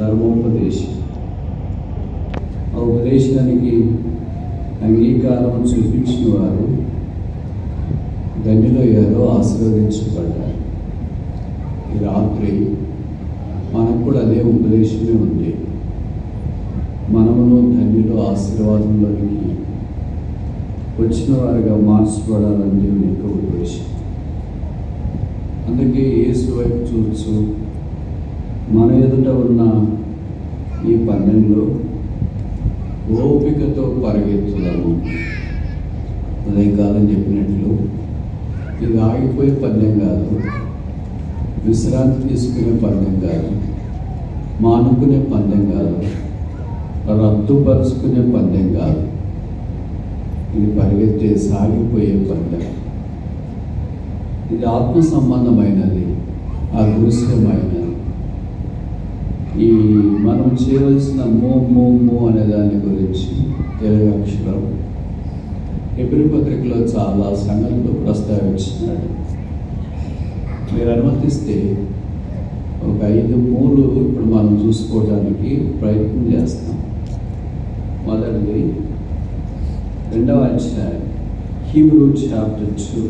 ధర్మోపదేశం. ఆ ఉపదేశానికి అంగీకారం చూపించిన వారు ఏదో ఆశీర్వదించబడ్డారు. ఈ రాత్రి మనకు కూడా అదే ఉపదేశమే ఉంది. మనమును ధన్యులు ఆశీర్వాదంలోనికి వచ్చిన వారిగా మార్చబడాలని దేవుని యొక్క ఉద్దేశం అందుకే యేసు వైపు చూస్తూ మన ఎదుట ఉన్న ఈ పన్నెండులో ఓపికతో పరిగెత్తుదాము. ఉదయకాలం చెప్పినట్లు ఇది ఆగిపోయే పద్యం కాదు. విశ్రాంతి తీసుకునే పద్యం కాదు. మానుకునే పందెం కాదు. రద్దుపరుచుకునే పందెం కాదు. ఇది పరిగెత్తే సాగిపోయే పందెం ఇది ఆత్మ సంబంధమైనది అదృశ్యమైనది. ఈ మనం చేయవలసిన మో మో మో అనే దాని గురించి తెలుగు అక్షరం ఎబ్రి పత్రికలో చాలా సంగతులు ప్రస్తావించినాడు మీరు అనుమతిస్తే ఒక ఐదు మూలు ఇప్పుడు మనం చూసుకోవడానికి ప్రయత్నం చేస్తాం. మొదటిది రెండవ అధ్యాయం హీబ్రూ చాప్టర్ టూ.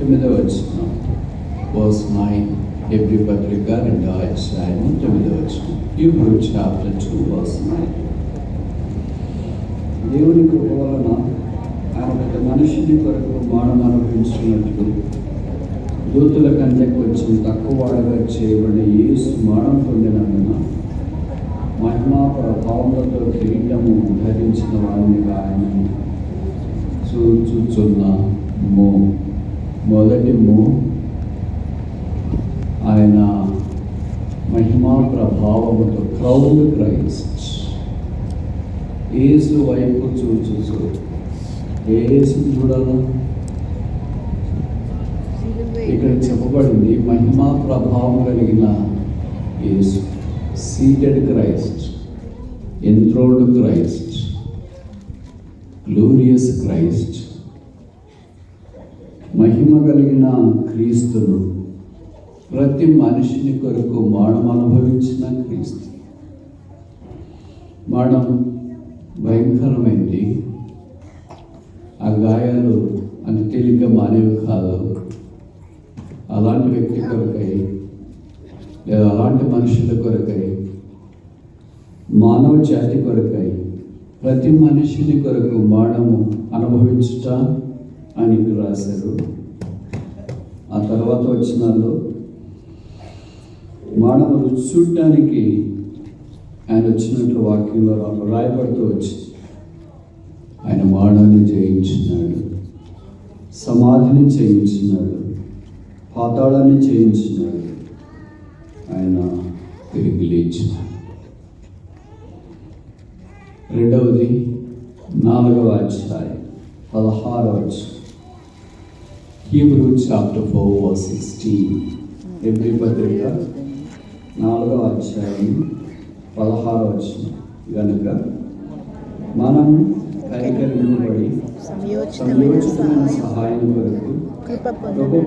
తొమ్మిదవ వచ్చిన వర్స్ నైన్ ఎబ్రి పత్రిక రెండవ అధ్యాయము తొమ్మిదవ వచ్చిన Hebrews chapter two verse nine దేవుని కృప వలన ఆయన పెద్ద మనుషుని కొరకు మానం అనుభవించినట్లు దూతుల కంటే కొంచెం తక్కువ వాడగా చేయబడిన యేసు మానం పొందినందున మహిమా ప్రభావములతో కిరీటము ధరించిన వారిని ఆయన చూచుచున్న మో మొదటి మూ. ఆయన మహిమా ప్రభావముతో క్రౌడ్ క్రైస్ట్. ఏసు వైపు చూచు ఏసు చూడాలా? ఇక్కడ చెప్పబడింది మహిమా ప్రభావం కలిగిన Yesu. Seated Christ. Enthroned Christ. Glorious Christ. మహిమ కలిగిన క్రీస్తును ప్రతి మనిషిని కొరకు మరణం అనుభవించిన క్రీస్తు. మరణం భయంకరమైంది. ఆ గాయాలు అంత తేలిక మానేవి కాదు. అలాంటి వ్యక్తి కొరకై లేదా అలాంటి మనుషుల కొరకై మానవ జాతి కొరకై ప్రతి మనిషిని కొరకు మరణము అనుభవించుట అని రాశారు. ఆ తర్వాత వచ్చినాల్లో మానవులు రుచి చూడటానికి ఆయన వచ్చినట్లు వాక్యంలో రాయబడుతూ వచ్చింది ఆయన మానవుని జయించినాడు. సమాధిని చేయించినాడు. పాతాళాన్ని చేయించినాడు. ఆయన తిరిగి లేచినాడు. రెండవది నాలుగవ అధ్యాయం పదహారవ అధ్యాయం Hebrews chapter four verse sixteen ఎబ్రి పత్రిక నాలుగవ అధ్యాయం పదహారవ వచ్చిన గనుక మనం కనికరింపబడి సంయోచితమైన సహాయం కొరకు కృప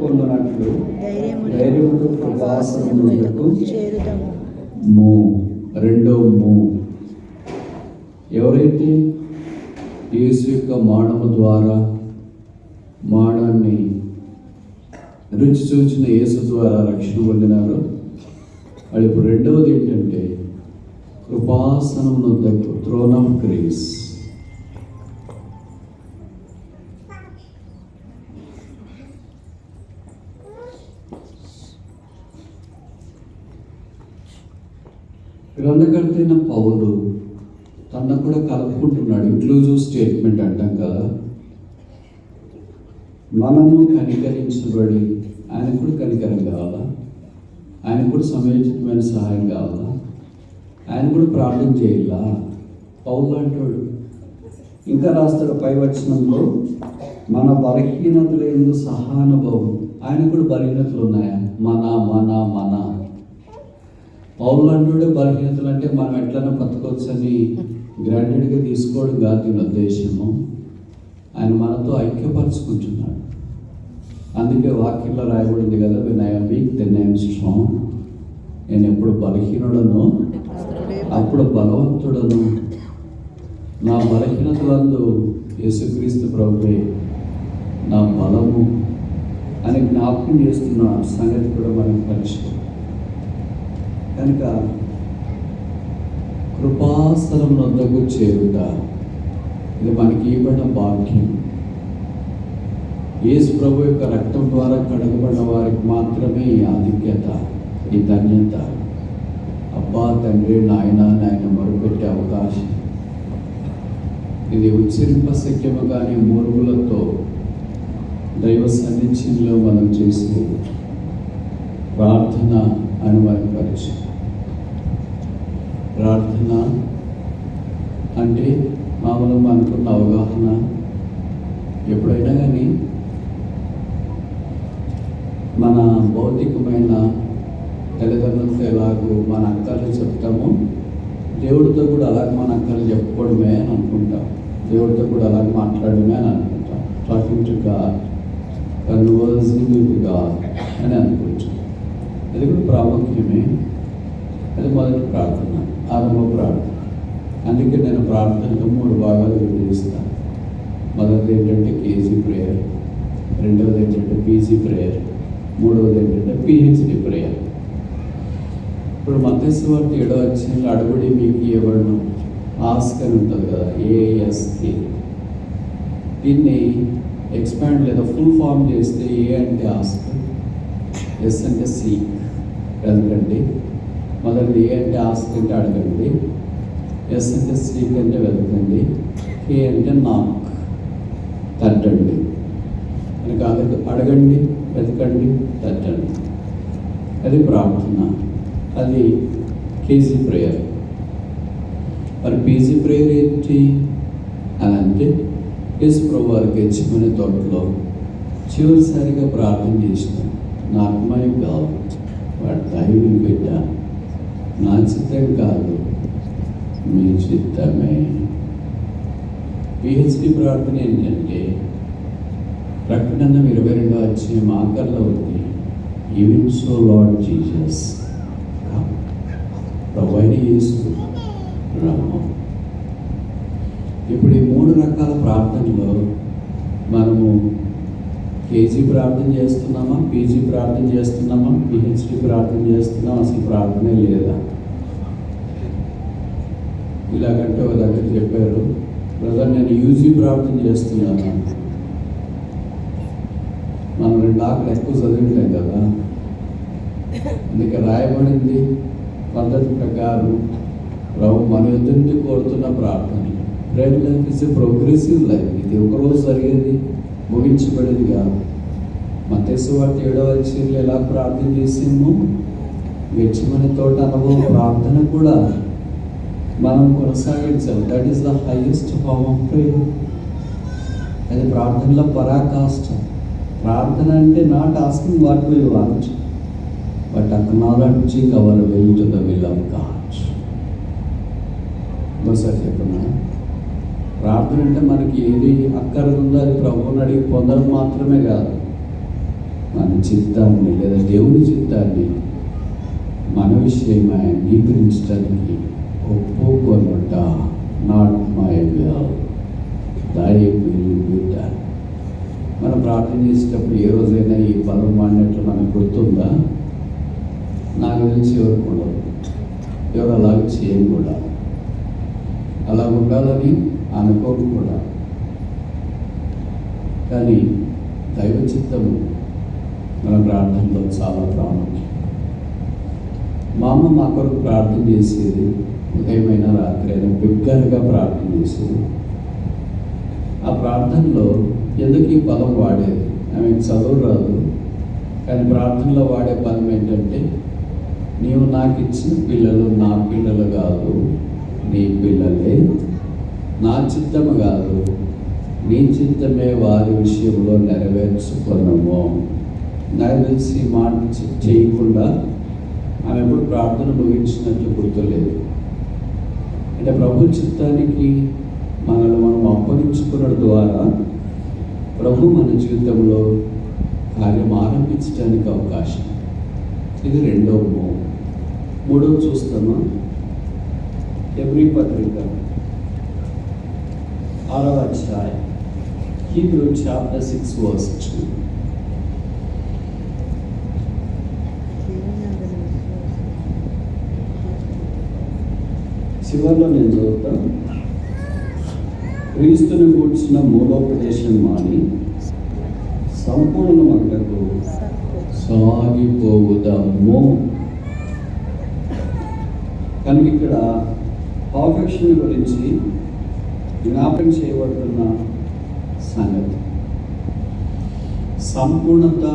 పొందినట్లు ధైర్యమును ధైర్యముతో కృపాసనములకు మూ. రెండో మూ. ఎవరైతే యేసు యొక్క మానవ ద్వారా మానాన్ని రుచి చూచిన యేసు ద్వారా రక్షణ పొందినారు. వాళ్ళు ఇప్పుడు రెండవది ఏంటంటే కృపాసనమును దగ్గర థ్రోన్ ఆఫ్ గ్రేస్ గ్రంథకర్త పౌలు తన కూడా కలుపుకుంటున్నాడు. ఇంక్లూజివ్ స్టేట్మెంట్ అంటాం కదా. మనము కనికరించబడి ఆయన కూడా కనికరం కావాలా? ఆయన కూడా సమయోచితమైన సహాయం కావాలా? ఆయన కూడా ప్రార్థన చేయాలా? పౌలు అంటాడు ఇంకా రాస్తాడు పై వచనంలో మన బలహీనతలు ఎందుకు సహానుభవం. ఆయన కూడా బలహీనతలు ఉన్నాయా? మన మన మన. పౌరులు అంటుండే బలహీనతలు అంటే మనం ఎట్లైనా బతకొచ్చని గ్రాండెడ్గా తీసుకోవడం కాదు దీని ఉద్దేశము. ఆయన మనతో ఐక్యపరచుకుంటున్నాడు. అందుకే వాక్యంలో రాయబడింది కదా when I'm weak then I'm strong నేను ఎప్పుడు బలహీనుడను? అప్పుడు బలవంతుడను. నా బలహీనతలందు యేసుక్రీస్తు ప్రభువే నా బలము అని జ్ఞాపకం చేస్తున్న సంగతి కూడా మనకు పరిచయం కనుక కృపాస్థలం వద్దకు చేరుట ఇది మనకి ఇవ్వడం భాగ్యం. యేసు ప్రభు యొక్క రక్తం ద్వారా కడగబడిన వారికి మాత్రమే ఈ ఆధిక్యత ఈ ధన్యత. అబ్బా తండ్రి నాయన నాయన మరుపెట్టే అవకాశం. ఇది ఉచ్చరింపశక్యము కానీ మూర్ఖులతో దైవ సన్నిధిలో మనం చేసే ప్రార్థన అని వారి పరిచయం ప్రార్థన అంటే మామూలు మనకున్న అవగాహన. ఎప్పుడైనా కానీ మన భౌతికమైన తల్లిదండ్రులతో ఎలాగో మన అక్కలు చెప్తామో దేవుడితో కూడా అలాగే మన అక్కలు చెప్పుకోవడమే అని అనుకుంటాం. దేవుడితో కూడా అలాగే మాట్లాడడమే అని అనుకుంటాం. Talking to God conversing with God అని అనుకుంటాం అది కూడా ప్రాముఖ్యమే. అది మొదటి ప్రార్థన ఆరంభ ప్రార్థన. అందుకే నేను ప్రార్థనలో మూడు భాగాలు విభజిస్తాను. మొదటిది ఏంటంటే కేజీ ప్రేయర్ రెండవది ఏంటంటే పీజీ ప్రేయర్. మూడవది ఏంటంటే పిహెచ్డి ప్రేయర్ ఇప్పుడు మధ్యస్వార్థ ఏడో వచ్చిన అడుగుడి మీకు ఇవ్వడం ఆస్క్ అని ఉంటుంది కదా ఏఎస్కే దీన్ని ఎక్స్పాండ్ లేదా ఫుల్ ఫామ్ చేస్తే ఏ అంటే ఆస్క్ ఎస్ అంటే సి వెతకండి మొదటిది ఏ అంటే ఆస్క్ అంటే అడగండి. ఎస్ అంటే సీక్ అంటే వెతకండి కే అంటే నాక్ తట్టండి. అడగ అడగండి వెతకండి తట్టండి. అది ప్రార్థన అది కేజీ ప్రేయర్ మరి పీజీ ప్రేయర్ ఏంటి? అని అంటే యేసు ప్రభు వారికి తోటలో చివరిసారిగా ప్రార్థన చేసిన నా అమ్మాయి కాదు వాడు దైవం బిడ్డ నా చిత్తం కాదు మీ చిత్తమే. పిహెచ్డి ప్రార్థన ఏంటంటే ప్రకటన ఇరవై రెండో వచ్చే ఆకర్లో ఉంది. Even so Lord Jesus provide చేస్తూ ఇప్పుడు ఈ మూడు రకాల ప్రార్థనలో మనము కేజీ ప్రార్థన చేస్తున్నామా? పీజీ ప్రార్థన చేస్తున్నామా? పిహెచ్డి ప్రార్థన చేస్తున్నామా? అసలు ప్రార్థనే లేదా? ఇలాగంటే ఒక దగ్గర చెప్పారు బ్రదర్ నేను యూజీ ప్రార్థన చేస్తున్నాను. మనం రెండు ఆకులు ఎక్కువ చదివట్లేం కదా. అందుకే రాయబడింది పద్ధతి ప్రకారం ప్రభు మన ఎదుటి కోరుతున్న ప్రార్థన. ప్రేమ లైఫ్ ఇస్ ప్రోగ్రెసివ్ లైఫ్ ఇది ఒకరోజు జరిగేది ముగించబడేది కాదు. మతేసు వాటి ఏడవ చీరలు ఎలా ప్రార్థన చేసాము వెచ్చమని తోట అనుభవం ప్రార్థన కూడా మనం కొనసాగించాలి. That is the highest form of prayer అది ప్రార్థనలో పరాకాష్టం. ప్రార్థన అంటే not asking what will want but acknowledging our will to the will of God ఇంకోసారి చెప్పనా ప్రార్థన అంటే మనకి ఏది అక్కర ఉందో అది ప్రభువుని అడిగి పొందడం మాత్రమే కాదు. మన చిత్తాన్ని లేదా దేవుని చిత్తాన్ని మన విషయమై అంగీకరించడానికి ఒప్పుకొనుట not my will thy will be done మనం ప్రార్థన చేసేటప్పుడు ఏ రోజైనా ఈ పదం వాడినట్లు మనకు గుర్తుందా? నాకు తెలిసి ఎవరికి ఉండదు ఎవరు అలాగే చేయను కూడా. అలా ఉండాలని అనుకోను కూడా. కానీ దైవ చిత్తము మన ప్రార్థనలో చాలా ప్రాముఖ్యం. మా అమ్మ మా కొరకు ప్రార్థన చేసేది ఉదయమైనా రాత్రి అయినా బిగ్గరగా ప్రార్థన చేసేది. ఆ ప్రార్థనలో ఎందుకు ఈ పదం వాడేది? ఆమెకు చదువు రాదు. కానీ ప్రార్థనలో వాడే పదం ఏంటంటే నీవు నాకు ఇచ్చిన పిల్లలు నా పిల్లలు కాదు. నీ పిల్లలే నా చిత్తము కాదు. నీ చిత్తమే వారి విషయంలో నెరవేర్చుకున్నాము నాకు తెలిసి మాట చేయకుండా ఆమె ఎప్పుడు ప్రార్థన ముగించినట్లు గుర్తులేదు. అంటే ప్రభు చిత్తానికి మనల్ని మనం అప్పగించుకున్న ద్వారా ప్రభు మన జీవితంలో కార్యం ఆరంభించడానికి అవకాశం. ఇది రెండవ మో మూడవ చూస్తామా? ఎవ్రీ పత్రిక ఆరవ అధ్యాయం. Hebrew chapter six verse two. చివరిలో నేను చదువుతాను క్రీస్తుని కూర్చిన మూలోపదేశం మాని సంపూర్ణ మట్టకు సాగిపోవుదాము. కనుక ఇక్కడ పర్ఫెక్షన్ గురించి జ్ఞాపకం చేయబడుతున్న సంగతి. సంపూర్ణత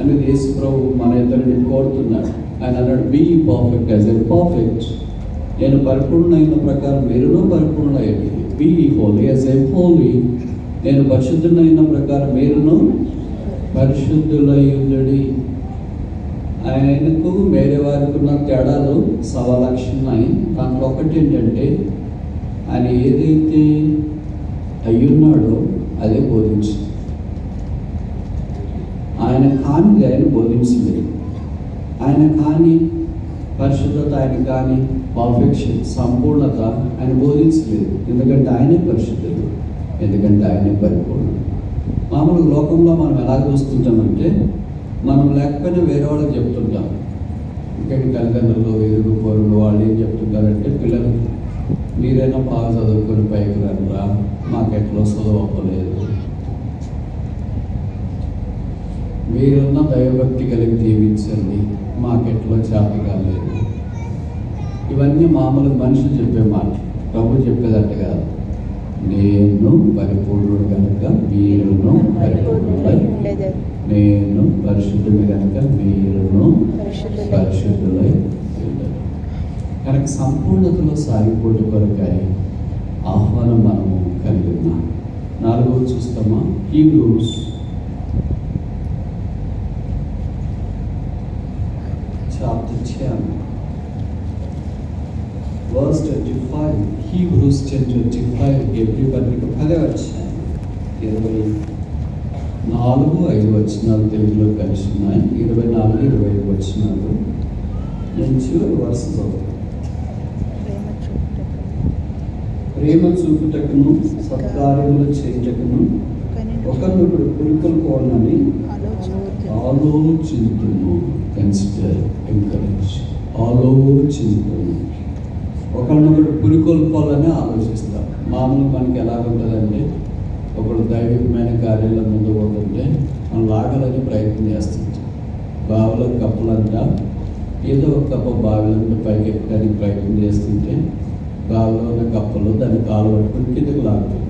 అనేది యేసు ప్రభు మన ఇద్దరిని కోరుతున్నాడు. ఆయన అన్నాడు be perfect as a perfect నేను పరిపూర్ణ అయిన ప్రకారం మీరును పరిపూర్ణయ్యండి be holy as I holy నేను పరిశుద్ధులైన ప్రకారం మీరును పరిశుద్ధులై ఆయనకు వేరే వారికి ఉన్న తేడాలు సవా లక్షణాయి దాంట్లో ఒకటి ఏంటంటే ఆయన ఏదైతే అయ్యున్నాడో అదే బోధించి. ఆయన కానిది ఆయన బోధించలేదు. ఆయన కానీ పరిశుద్ధత ఆయన కానీ పర్ఫెక్షన్ సంపూర్ణత ఆయన బోధించలేదు. ఎందుకంటే ఆయనే పరిశుద్ధుడు. ఎందుకంటే ఆయనే పరిపూర్ణుడు. మామూలు లోకంలో మనం ఎలా చూస్తుంటామంటే మనం లేకపోయినా వేరే వాళ్ళకి చెప్తుంటాం. ఇంకా తల్లిదండ్రులు ఎదురు పౌరులు వాళ్ళు ఏం చెప్తుంటారంటే పిల్లలు మీరైనా బాగా చదువుకొని పైకి రండిరా. మాకెట్లో చదువు అవ్వలేదు. మీరున్న దైవభక్తి కలిగి జీవించండి. మాకెట్లో చేత కాలేదు. ఇవన్నీ మామూలు మనుషులు చెప్పే మాట ప్రభు చెప్పేదట్టు కాదు నేను పరిపూర్ణుడు కనుక మీరును పరిపూర్ణులై నేను పరిశుద్ధుడు కనుక మీరును పరిశుద్ధులై కనుక సంపూర్ణతలో సాగిపోటు కొరకాయ ఆహ్వానం మనము కలిగి ఉన్నాం. నాలుగో చూస్తామా? హీబ్రూస్ Hebrews 10 25 ఎబ్రి పత్రిక పదే వచ్చాయి ఇరవై నాలుగు ఐదు వచ్చినాలు తెలుగులో కలిసి ఉన్నాయి ఇరవై నాలుగు ఇరవై ఐదు వచ్చినాలు నుంచి వర్సెస్ వరుస ప్రేమ చూపుటకును సత్కార్యములు చేయుటకును ఒకరినొకడు పురుకలు కోనని ఆలోచించును కన్సిడర్ ఎంకరేజ్ ఆలోచించును ఒకరినొకరు పురికొల్పాలని ఆలోచిస్తాం మామూలు మనకి ఎలా ఉంటుందంటే ఒకడు దైవికమైన కార్యాల ముందు పోతుంటే మనం లాగాలని ప్రయత్నం చేస్తుంటాం బావుల కప్పలంట ఏదో ఒక కప్ప బావిలంటే పైకి ఎక్కడానికి ప్రయత్నం చేస్తుంటే బావిలో ఉన్న కప్పలు దాన్ని కాలు పట్టుకుని కిందకు లాగుతుంది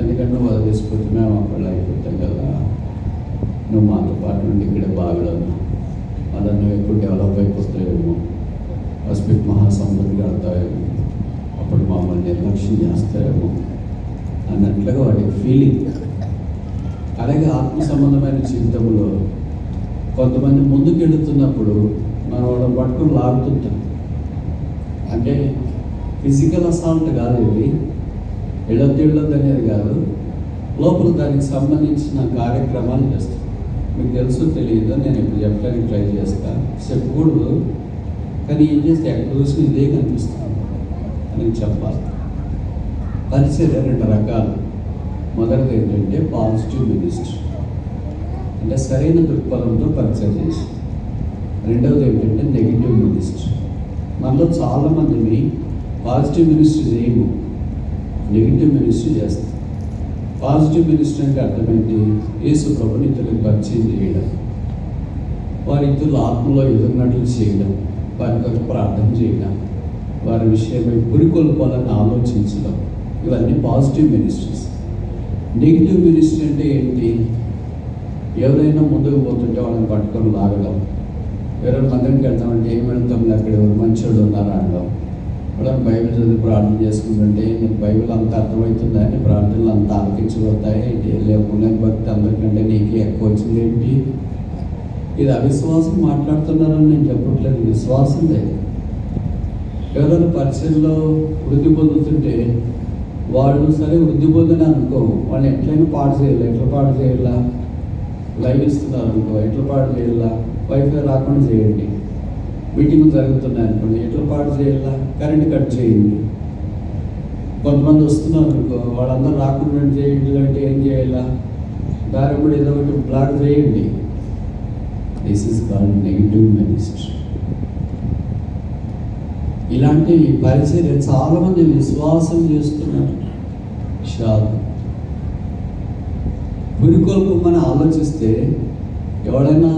ఎందుకంటే వదిలేసిపోతే మేము అక్కడ అయిపోతాం కదా నువ్వు మాతో పాటు నుండి ఇక్కడ బావిలో ఉన్నావు. మళ్ళీ నువ్వు ఎక్కువ డెవలప్ అయిపోతావేమో. పసిఫిక్ మహాసముద్రం కడతావేమో అప్పుడు మమ్మల్ని నిర్లక్ష్యం చేస్తారేమో అన్నట్లుగా వాటి ఫీలింగ్ అలాగే ఆత్మ సంబంధమైన జీవితంలో కొంతమంది ముందుకెళ్తున్నప్పుడు మనం వాళ్ళని పట్టుకుని లాగుతుంటాం. అంటే ఫిజికల్ అసాల్ట్ కాదు ఇది. వెళ్ళొద్దు వెళ్ళొద్దు అనేది కాదు. లోపల దానికి సంబంధించిన కార్యక్రమాలు చేస్తాం. మీకు తెలుసు తెలియదు నేను ఇప్పుడు చెప్పడానికి ట్రై చేస్తాను చెప్పకూడదు. కానీ ఏం చేస్తే ఎక్కడ చూసినా ఇదే కనిపిస్తుంది. అని చెప్పాలి. పరిచర్య రెండు రకాలు. మొదటిది ఏంటంటే పాజిటివ్ మినిస్ట్రీ అంటే సరైన దృక్పథంతో పరిచయం చేసి. రెండవది ఏంటంటే నెగిటివ్ మినిస్ట్రీ మనలో చాలామందిని పాజిటివ్ మినిస్ట్రీ చేయము. నెగిటివ్ మినిస్ట్రీ చేస్తాం పాజిటివ్ మినిస్ట్రీ అంటే అర్థమైంది యేసు ప్రభుని ఇతరులకు పరిచయం చేయడం. వారి ఇతరులు ఆత్మలో ఎదురున్నట్లు చేయడం. వారి కొరకు ప్రార్థన చేయడం వారి విషయమై పురికొల్పాలని ఆలోచించడం. ఇవన్నీ పాజిటివ్ మినిస్ట్రీస్ నెగిటివ్ మినిస్ట్రీ అంటే ఏంటి? ఎవరైనా ముందుకు పోతుంటే వాళ్ళని పట్టుకొని లాగడం. ఎవరైనా మందిరికి వెళ్తామంటే ఏం వెళ్తాం? అక్కడ ఎవరు మంచోళ్ళు ఉన్నారా? అనడం వాళ్ళని బైబిల్ చదివి ప్రార్థన చేసుకుంటుంటే నీకు బైబిల్ అంత అర్థమవుతుందని ప్రార్థనలు అంత ఆలకించబడతాయి? లేకుండా భక్తి అందరికంటే నీకు ఎక్కువ వచ్చింది ఏంటి? ఇది అవిశ్వాసం మాట్లాడుతున్నారని నేను చెప్పట్లేదు. విశ్వాసందే ఎవరైనా పరిచయంలో వృద్ధి పొందుతుంటే వాళ్ళు సరే వృద్ధి పొందని అనుకో వాళ్ళు ఎట్లయినా పాడు చేయాలి? ఎట్లా పాడు చేయాలా? లైవ్ ఇస్తున్నారు అనుకో ఎట్లా పాటు చేయాలా? వైఫై రాకుండా చేయండి. మీటింగ్ జరుగుతున్నాయి అనుకోండి ఎట్ల పాటు చేయాలా? కరెంట్ కట్ చేయండి. కొంతమంది వస్తున్నారు అనుకో వాళ్ళందరూ రాకుండా చేయండి అంటే ఏం చేయాలా? దారి కూడా ఏదో ఒకటి బ్లాక్ చేయండి. This is called negative ministry ఇలాంటి పరిచర్య చాలామంది విశ్వాసం చేస్తున్నారు. షాదు పురికొల్పమని ఆలోచిస్తే ఎవడైనా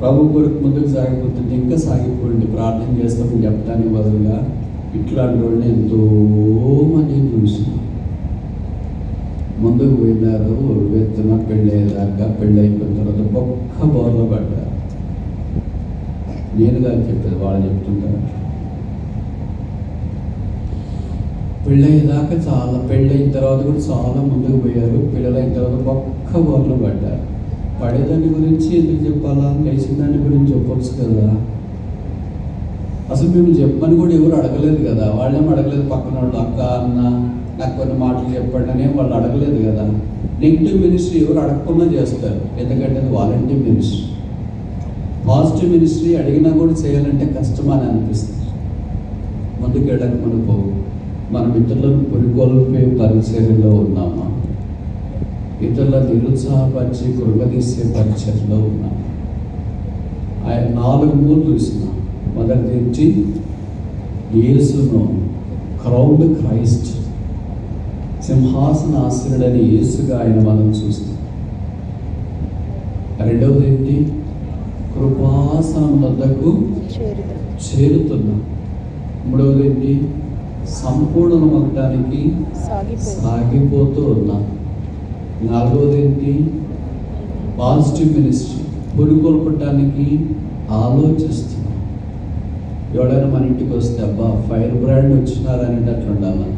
ప్రభు కొరకు ముందుకు సాగిపోతుంటే ఇంకా సాగిపోండి ప్రార్థన చేస్తామని చెప్పడానికి బదులుగా ఇట్లాంటి వాళ్ళని ఎంతో మంది చూసినాం. ముందుకు పోయినారు పెళ్ళయ్యేదాకా పెళ్ళి అయిపోయిన తర్వాత ఒక్క బోర్లో పడ్డారు. నేను కాదు చెప్పేది వాళ్ళు చెప్తుంటారు. పెళ్ళయ్యేదాకా చాలా పెళ్ళైన తర్వాత కూడా చాలా ముందుకు పోయారు. పిల్లలైన తర్వాత ఒక్క బోర్లో పడ్డారు. పడేదాని గురించి ఎందుకు చెప్పాలా? లేచిన దాని గురించి చెప్పొచ్చు కదా. అసలు మేము చెప్పమని కూడా ఎవరు అడగలేదు కదా. వాళ్ళేం అడగలేదు పక్కన వాళ్ళు అక్క అన్న. నాకు కొన్ని మాటలు చెప్పండి వాళ్ళు అడగలేదు కదా. నెగిటివ్ మినిస్ట్రీ ఎవరు అడగకుండా చేస్తారు. ఎందుకంటే అది వాలంటీర్ మినిస్ట్రీ పాజిటివ్ మినిస్ట్రీ అడిగినా కూడా చేయాలంటే కష్టం అని అనిపిస్తుంది. ముందుకు వెళ్ళక పోవు. మన మిత్రులను పురికొల్పే పరిచర్యలో ఉన్నామా? ఇతరుల నిరుత్సాహపరిచి కృంగదీసే పరిచర్లో ఉన్నాము? ఆయన నాలుగు మూలు చూసినాం మొదటి నుంచి యేసును క్రౌడ్ క్రైస్ట్ సింహాసన ఆశ్రయుడని యేసుగా ఆయన మనం చూస్తాం. రెండవది ఏంటి కృపాసనం వద్దకు చేరుతున్నాం. మూడవది ఏంటి సంపూర్ణమవటానికి సాగిపోతూ ఉన్నాం. నాలుగవది ఏంటి పాజిటివ్ మినిస్ట్రీ పురుకొల్పటానికి ఆలోచిస్తున్నాం. ఎవడైనా మన ఇంటికి వస్తే అబ్బా ఫైర్ బ్రాండ్ వచ్చినారనేటట్లు ఉండాలి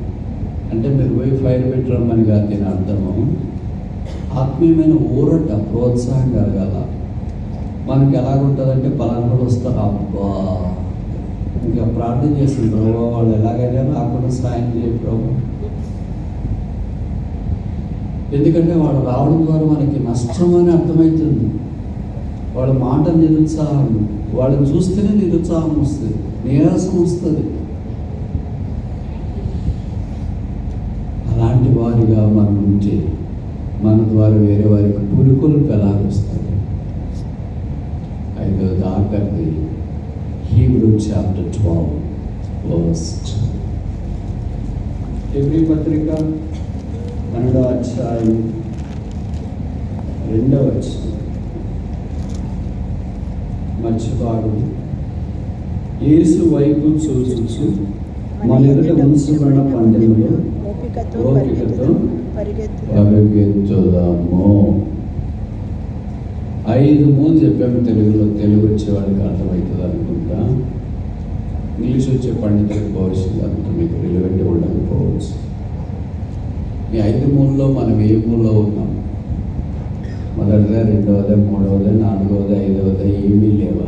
అంటే మీరు పోయి ఫైర్ పెట్టరమ్మని కాదు దీని అర్థము. ఆత్మీయమైన ఊరట ప్రోత్సాహం కలగాల. మనకి ఎలాగుంటుందంటే పలానా వస్తారు. అబ్బా! ఇంకా ప్రార్థన చేసిన ప్రభావ వాళ్ళు ఎలాగైనా రాకుండా సాయం చేయ ప్రభు. ఎందుకంటే వాళ్ళు రావడం ద్వారా మనకి నష్టం అని అర్థమవుతుంది వాళ్ళ మాట నిరుత్సాహం. వాళ్ళని చూస్తేనే నిరుత్సాహం వస్తుంది. నీరసం వస్తుంది అలాంటి వారిగా మనం ఉంటే మన ద్వారా వేరే వారికి పురుకొల్పు ఎలాగొస్తుంది ఐదవది ఆఖరిది Hebrew chapter twelve first every పత్రిక పన్నెండవ అధ్యాయం రెండవ అధ్యాయం భాగం యేసు వైపు చూచుచు మన ఎదుట ఉంచబడిన పండుగలో ఓపికతో ఓపికతో పరిగెత్తు పరిగెత్తుదాము ఐదు మూడు చెప్పాము తెలుగులో తెలుగు వచ్చేవాడికి అర్థమవుతుంది అనుకుంటా. ఇంగ్లీష్ వచ్చే పండితులకు భవిష్యత్తు అంత మీకు రిలవెంట్ ఉండకపోవచ్చు ఈ ఐదు మూలలో మనం ఏ మూలలో ఉన్నాం? మొదటిదా రెండవదా మూడవదా నాలుగవదా ఐదవదా ఏమీ లేవా?